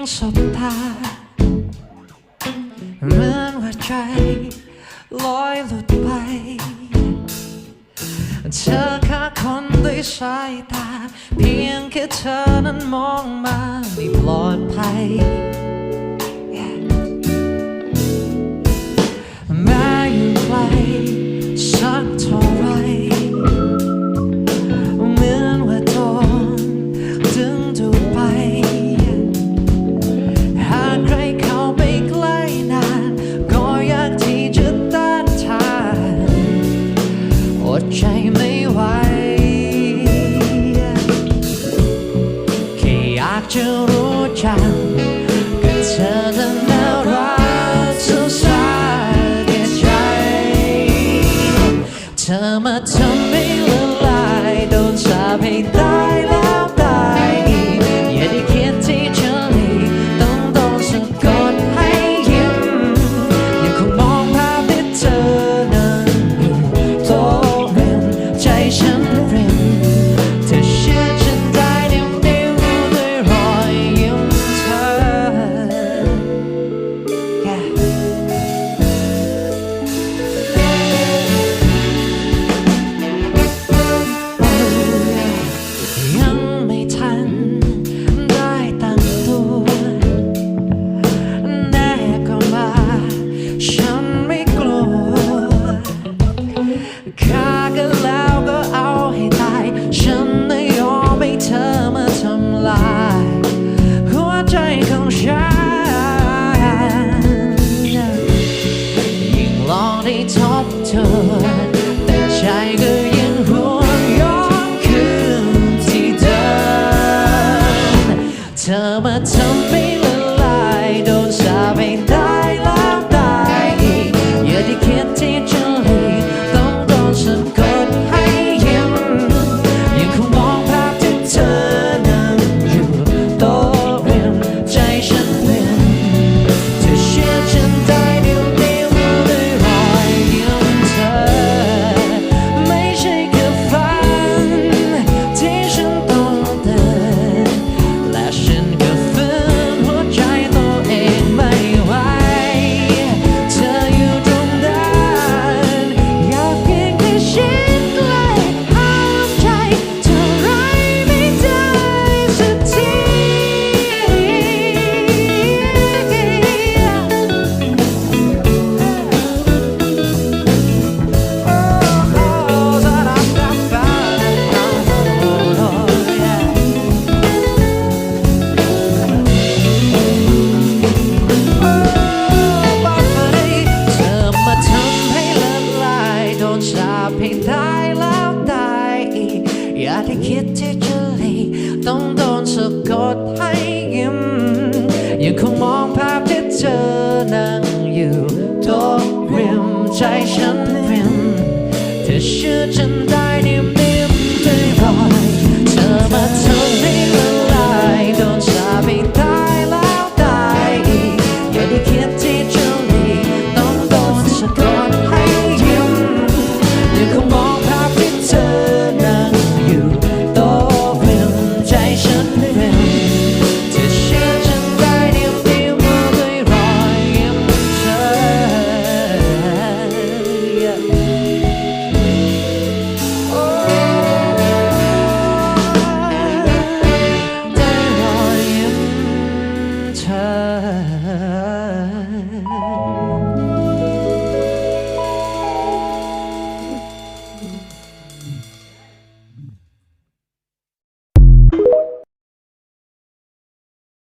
งสบตาเหมือนว่าใจลอยหลุดไป เธอแค่คนด้วยสายตา เพียงแค่เธอนั้นมองมาไม่ปลอดภัย จะรู้จักก็เธอนั้นน่ารักสุดสายแก่ใจ เธอมาทำ ชอบเธอ แต่ใจก็ยังห่วงย้อนคืนที่เดินเธอมาทำไป นสาบให้ตายแล้วตายอีอย่าได้คิดที่จะหลีต้องโดนสะกดให้ยิ้มยังคงมองภาพที่เธอนั่งอยู่โต๊เริมใจฉันเริมเธอเชื่อฉันได้